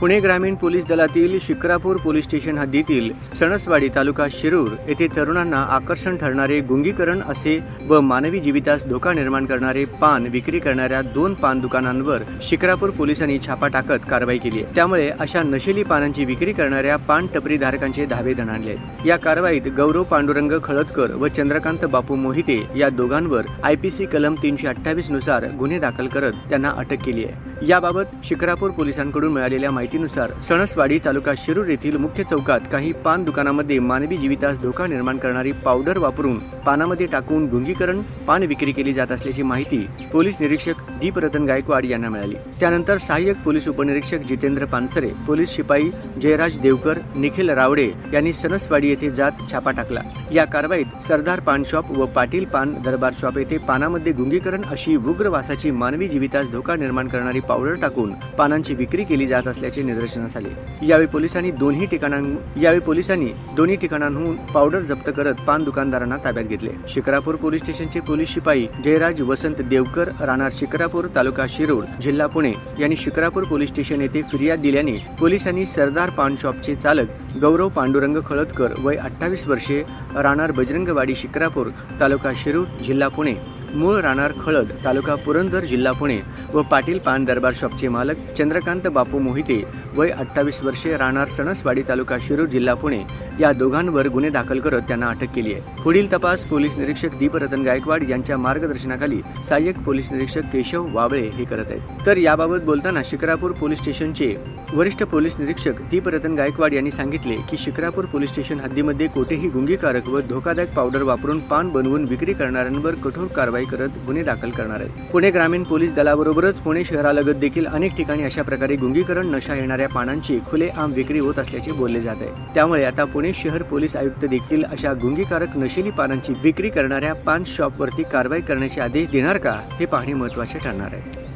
पुणे ग्रामीण पोलीस दलातील Shikrapur police station हद्दीतील सणसवाडी तालुका शिरूर येथे तरुणांना आकर्षण ठरणारे गुंगीकरण असे व मानवी जीवितास धोका निर्माण करणारे पान विक्री करणाऱ्या दोन पान दुकानांवर शिक्रापूर पोलिसांनी छापा टाकत कारवाई केली आहे. त्यामुळे अशा नशेली पानांची विक्री करणाऱ्या पान टपरी धारकांचे धावे धनाडले आहेत. या कारवाईत गौरव पांडुरंग खळदकर व चंद्रकांत बापू मोहिते या दोघांवर आयपीसी कलम तीनशे अठ्ठावीसनुसार गुन्हे दाखल करत त्यांना अटक केली आहे. याबाबत शिक्रापूर पोलिसांकडून मिळालेल्या माहिती माहितीनुसार सणसवाडी तालुका शिरूर येथील मुख्य चौकात काही पान दुकानामध्ये मानवी जीवितास धोका निर्माण करणारी पावडर वापरून पानामध्ये टाकून गुंगीकरण पान विक्री केली जात असल्याची माहिती पोलीस निरीक्षक दीपरतन गायकवाड यांना मिळाली. त्यानंतर सहाय्यक पोलीस उपनिरीक्षक जितेंद्र पानसरे पोलीस शिपाई जयराज देवकर निखिल रावडे यांनी सणसवाडी येथे जात छापा टाकला. या कारवाईत सरदार पान शॉप व पाटील पान दरबार शॉप येथे पानामध्ये गुंगीकरण अशी उग्र वासाची मानवी जीवितास धोका निर्माण करणारी पावडर टाकून पानांची विक्री केली जात असल्याचे निदर्शनास आले यावेळी पोलिसांनी दोन्ही ठिकाणांहून यावेळी पोलिसांनी दोन्ही ठिकाणांहून पावडर जप्त करत पान दुकानदारांना ताब्यात घेतले. शिक्रापूर पोलीस स्टेशनचे पोलीस शिपाई जयराज वसंत देवकर राहणार शिकरापूर तालुका शिरूर जिल्हा पुणे यांनी शिक्रापूर पोलीस स्टेशन येथे फिर्याद दिल्याने पोलिसांनी सरदार पान शॉपचे चालक गौरव पांडुरंग खळदकर वय अठ्ठावीस वर्षे राहणार बजरंगवाडी शिक्रापूर तालुका शिरूर जिल्हा पुणे. मूळ राहणार खळद तालुका पुरंदर जिल्हा पुणे. व पाटील पान दरबार शॉपचे मालक चंद्रकांत बापू मोहिते वय अठ्ठावीस वर्षे राहणार सणसवाडी तालुका शिरूर जिल्हा पुणे. या दोघांवर गुन्हे दाखल करत त्यांना अटक केली आहे. पुढील तपास पोलीस निरीक्षक दीपरतन गायकवाड यांच्या मार्गदर्शनाखाली सहाय्यक पोलीस निरीक्षक केशव वाबळे हे करत आहेत. तर याबाबत बोलताना शिक्रापूर पोलीस स्टेशनचे वरिष्ठ पोलीस निरीक्षक दीपरतन गायकवाड यांनी सांगितले की शिक्रापूर पोलीस स्टेशन हद्दीमध्ये कोठेही गुंगीकारक व धोकादायक पावडर वापरून पान बनवून विक्री करणाऱ्यांवर कठोर कारवाई करत गुन्हे दाखल करणार आहेत. पुणे ग्रामीण पोलीस दलाबरोबरच पुणे शहरालगत देखील अनेक ठिकाणी अशा प्रकारे गुंगीकरण नशा येणाऱ्या पानांची खुलेआम विक्री होत असल्याचे बोलले जात आहे. त्यामुळे आता पुणे शहर पोलीस आयुक्त देखील अशा गुंगीकारक नशेली पानांची विक्री करणाऱ्या पान शॉपवरती कारवाई करण्याचे आदेश देणार का हे पाहणे महत्त्वाचे ठरणार आहे.